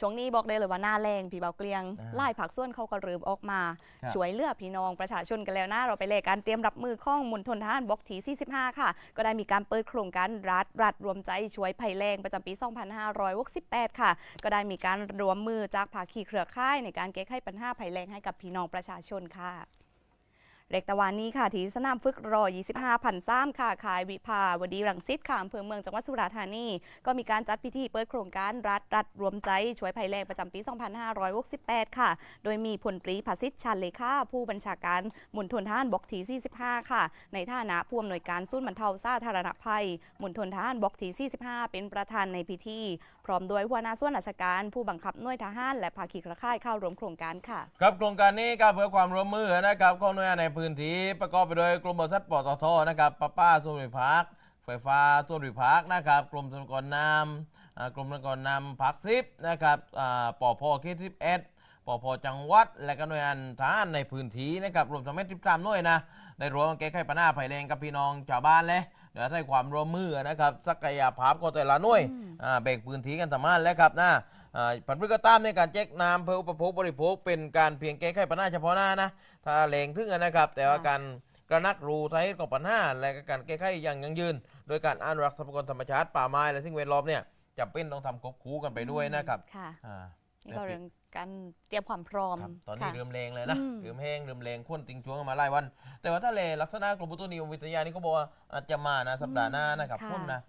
ช่วงนี้บอกได้เลยว่าหน้าแรงพี่เบาเกลียงอ่าไล่ผักส่วนเขาก็เริ่มออกมา ครับ ช่วยเหลือพี่น้องประชาชนกันแล้วนะเราไปเลยการเตรียมรับมือข้องมุนทนทหารบล็อกที่45 ค่ะ ก็ได้มีการเปิดโครงการรัฐรัฐรวมใจช่วยภัยแรงประจำปี 2568 ค่ะ ก็ได้มีการรวมมือจากภาคีเครือข่ายในการแก้ไขปัญหาภัยแรงให้กับพี่น้องประชาชนค่ะ เล็กตะวันนี้ค่ะที่สนามฝึกรอ 25พันซ้ำค่ะขายวิภาวดีรังสิตค่ะอำเภอเมืองจังหวัดสุราษฎร์ธานี ก็มีการจัดพิธีเปิดโครงการรัฐรัฐรวมใจช่วยภัยแรงประจำปี 2568 ค่ะ โดยมีพลตรีภาสิทธิ์ชันเลขาผู้บัญชาการมุนทนทหารบกที่45 ค่ะ ในฐานะผู้อำนวยการศูนย์บรรเทาสาธารณภัยหมุนทนทหารบกที่45 เป็นประธานในพิธี พร้อมด้วยหัวหน้าส่วนราชการ ผู้บังคับหน่วยทหารและภาคีเครือข่ายเข้าร่วมโครงการค่ะครับโครงการนี้ก็เพื่อความร่วมมือนะครับของหน่วยงานในพื้นที่ประกอบไปโดยกรมบริษัทปตทนะครับป้าป้าส่วนวิภาคไฟฟ้าส่วนวิภาคนะครับกรมสรรพากรน้ำอ่ากรมสรรพากรน้ำพักซิปนะครับอ่าปอพคิดทิปเอ็ดปอพจังหวัด และก็หน่วยงานทหารในพื้นที่นะครับรวมทั้งเม็ดทิปสามหน่วยนะได้รวมกันแก้ไขปัญหาภัยแรงกับพี่น้องชาวบ้านเลยเดี๋ยวให้ความร่วมมือนะครับศักยภาพของแต่ละหน่วยอ่าแบ่งพื้นที่กันทำงานแล้วครับนะอ่า ผันพืชก็ตามในการแจกน้ำเพื่ออุปโภคบริโภคเป็นการเพียงแก้ไขปัญหาเฉพาะหน้านะถ้าแรงถึงอะนะครับ แต่ว่าค่ะการกระนักรู้สาเหตุของปัญหาและก็การแก้ไขอย่างยั่งยืน โดยการอนุรักษ์ทรัพยากรธรรมชาติป่าไม้และสิ่งแวดล้อมเนี่ยจำเป็นต้องทำควบคู่กันไปด้วยนะครับค่ะอ่านี่ก็เรื่องการเตรียมความพร้อมครับตอนนี้ค่ะเริ่มแรงเลยนะอืมเริ่มแห้งเริ่มแรงข้นติงช่วงกันมาหลายวัน แต่ว่าถ้าเลลักษณะกรมอุตุนิยมวิทยานี่ก็บอกว่าอาจจะมานะสัปดาห์หน้านะครับค่ะข้นนะ